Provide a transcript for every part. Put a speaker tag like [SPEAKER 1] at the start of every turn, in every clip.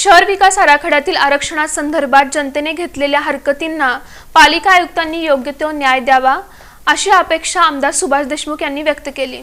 [SPEAKER 1] शहर विकास आराखड्यातील आरक्षणासंदर्भात जनतेने घेतलेल्या हरकतींना पालिका आयुक्तांनी योग्य तो न्याय द्यावा अशी अपेक्षा आमदार सुभाष देशमुख यांनी व्यक्त केली.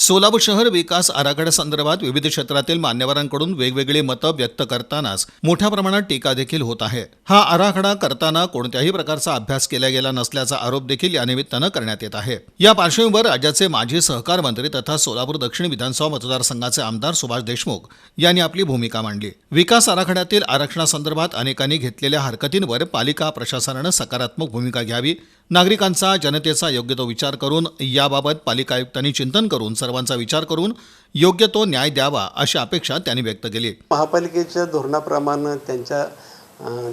[SPEAKER 2] सोलापूर शहर विकास आराखड्यासंदर्भात विविध क्षेत्रातील मान्यवरांकडून वेगवेगळी मतं व्यक्त करतानाच मोठ्या प्रमाणात टीका देखील होत आहे. हा आराखडा करताना कोणत्याही प्रकारचा अभ्यास केला गेला नसल्याचा आरोप देखील या निमित्तानं करण्यात येत आहे. या पार्श्वभूमीवर राज्याचे माजी सहकार मंत्री तथा सोलापूर दक्षिण विधानसभा मतदारसंघाचे आमदार सुभाष देशमुख यांनी आपली भूमिका मांडली. विकास आराखड्यातील आरक्षणासंदर्भात अनेकांनी घेतलेल्या हरकतींवर पालिका प्रशासनानं सकारात्मक भूमिका घ्यावी नागरिकांचा जनतेचा योग्य तो विचार करून याबाबत पालिका आयुक्तांनी चिंतन करून सर्वांचा विचार करून योग्य तो न्याय द्यावा अशी अपेक्षा त्यांनी व्यक्त केली.
[SPEAKER 3] महापालिकेच्या धोरणाप्रमाणे त्यांच्या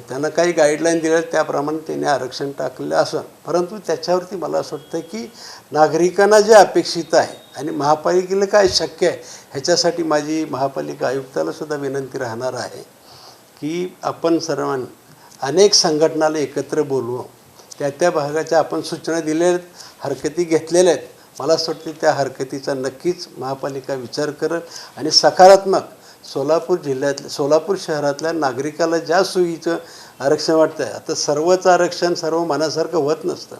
[SPEAKER 3] त्यांना काही गाईडलाईन दिल्या त्याप्रमाणे त्यांनी आरक्षण टाकलेलं असं. परंतु त्याच्यावरती मला असं वाटतं की नागरिकांना जे अपेक्षित आहे आणि महापालिकेला काय शक्य आहे ह्याच्यासाठी माझी महापालिका आयुक्ताला सुद्धा विनंती राहणार आहे की आपण सर्वांनी अनेक संघटनाला एकत्र बोलवू. त्या त्या भागाच्या आपण सूचना दिलेल्या आहेत हरकती घेतलेल्या आहेत. मला असं वाटतं त्या हरकतीचा नक्कीच महापालिका विचार करेल आणि सकारात्मक सोलापूर जिल्ह्यातल्या सोलापूर शहरातल्या नागरिकाला ज्या सोयीचं आरक्षण वाटतं आहे आता सर्वच आरक्षण सर्व मनासारखं होत नसतं.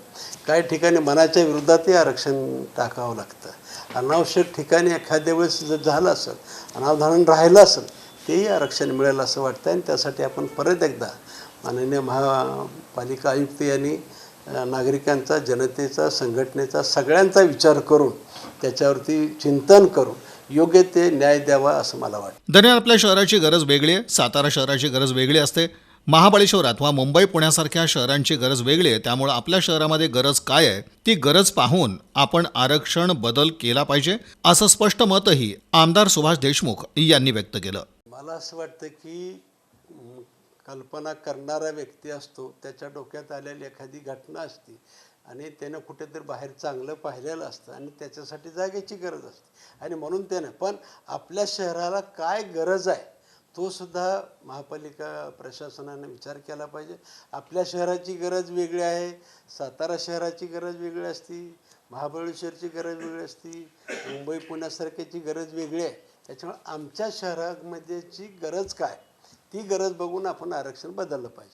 [SPEAKER 3] काही ठिकाणी मनाच्या विरोधातही आरक्षण टाकावं लागतं. अनावश्यक ठिकाणी एखाद्या वेळेस जर झालं असेल अनावधान राहिलं असेल तेही आरक्षण मिळेल असं वाटतं आणि त्यासाठी आपण परत एकदा माननीय महापालिका आयुक्त यांनी नागरिकांचा जनतेचा संघटनेचा सगळ्यांचा विचार करून त्याच्यावरती चिंतन करून योग्य ते न्याय द्यावा असं मला वाटतं.
[SPEAKER 2] दरम्यान आपल्या शहराची गरज वेगळी आहे. सातारा शहराची गरज वेगळी असते. महाबळेश्वर अथवा मुंबई पुण्यासारख्या शहरांची गरज वेगळी आहे. त्यामुळे आपल्या शहरामध्ये गरज काय आहे ती गरज पाहून आपण आरक्षण बदल केला पाहिजे असं स्पष्ट मतही आमदार सुभाष देशमुख यांनी व्यक्त केलं.
[SPEAKER 3] मला असं वाटतं की कल्पना करणारा व्यक्ती असतो त्याच्या डोक्यात आलेली एखादी घटना असते आणि त्यानं कुठेतरी बाहेर चांगलं पाहिलेलं असतं आणि त्याच्यासाठी जागेची गरज असते. आणि म्हणून त्यानं पण आपल्या शहराला काय गरज आहे तो सुद्धा महापालिका प्रशासनाने विचार केला पाहिजे. आपल्या शहराची गरज वेगळी आहे सातारा शहराची गरज वेगळी असती महाबळेश्वरची गरज वेगळी असती मुंबई पुण्यासारख्याची गरज वेगळी आहे. त्याच्यामुळे आमच्या शहरामध्येची गरज काय? ती गरज बघून आपण आरक्षण बदललं पाहिजे.